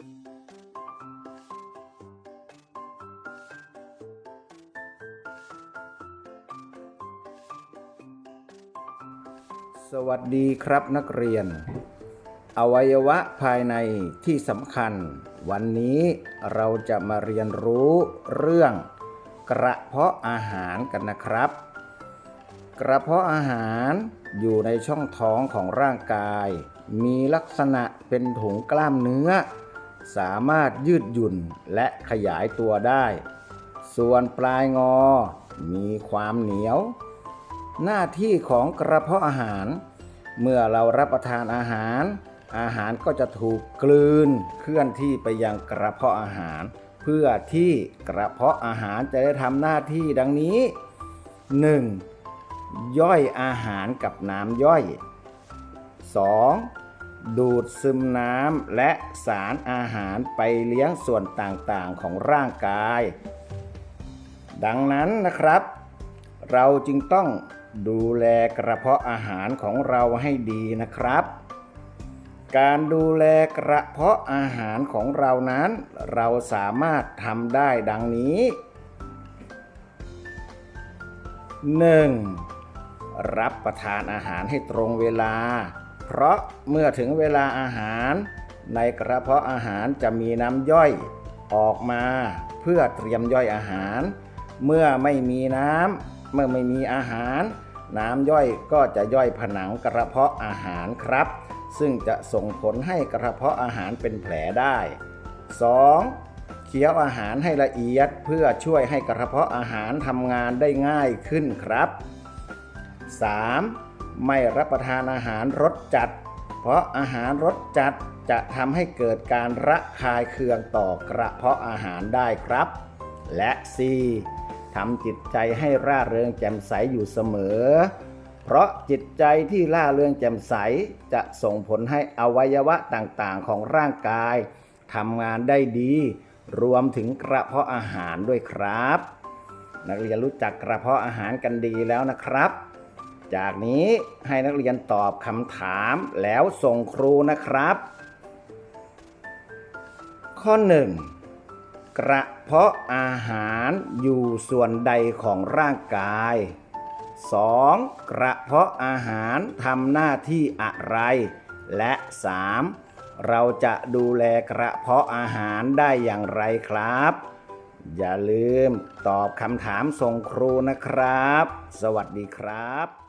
สวัสดีครับนักเรียน อวัยวะภายในที่สำคัญ วันนี้เราจะมาเรียนรู้เรื่อง กระเพาะอาหารกันนะครับ กระเพาะอาหารอยู่ในช่องท้องของร่างกาย มีลักษณะเป็นถุงกล้ามเนื้อ สามารถยืดหยุ่นและขยายตัวได้ ส่วนปลายงอ มีความเหนียว หน้าที่ของกระเพาะอาหาร เมื่อเรารับประทานอาหาร อาหารก็จะถูกกลืนเคลื่อนที่ไปยังกระเพาะอาหาร เพื่อที่กระเพาะอาหารจะได้ทำหน้าที่ดังนี้ 1. ย่อยอาหารกับน้ำย่อย 2. ดูดซึมน้ำและสารอาหารไปเลี้ยงส่วนต่างๆของร่างกาย ดังนั้นนะครับ เราจึงต้องดูแลกระเพาะอาหารของเราให้ดีนะครับ การดูแลกระเพาะอาหารของเรานั้น เราสามารถทำได้ดังนี้ 1. รับประทานอาหารให้ตรงเวลา เพราะเมื่อถึงเวลาอาหาร ในกระเพาะอาหารจะมีน้ำย่อยออกมาเพื่อเตรียมย่อยอาหาร เมื่อไม่มีน้ำเมื่อไม่มีอาหาร น้ำย่อยก็จะย่อยผนังกระเพาะอาหารครับ ซึ่งจะส่งผลให้กระเพาะอาหารเป็นแผลได้ 2. เคี้ยวอาหารให้ละเอียดเพื่อช่วยให้กระเพาะอาหารทำงานได้ง่ายขึ้นครับ 3. ไม่รับประทานอาหารรสจัด เพราะอาหารรสจัดจะทำให้เกิดการระคายเคืองต่อกระเพาะอาหารได้ครับ และ 4. ทำจิตใจให้ร่าเริงแจ่มใสอยู่เสมอ เพราะจิตใจที่ร่าเริงแจ่มใสจะส่งผลให้อวัยวะต่างๆ ของร่างกายทำงานได้ดี รวมถึงกระเพาะอาหารด้วยครับ นักเรียนรู้จักกระเพาะอาหารกันดีแล้วนะครับ จากนี้ให้นักเรียนตอบคำถามแล้วส่งครูนะครับ ข้อ 1. กระเพาะอาหารอยู่ส่วนใดของร่างกาย 2. กระเพาะอาหารทำหน้าที่อะไร และ 3. เราจะดูแลกระเพาะอาหารได้อย่างไรครับ อย่าลืมตอบคำถามส่งครูนะครับ สวัสดีครับ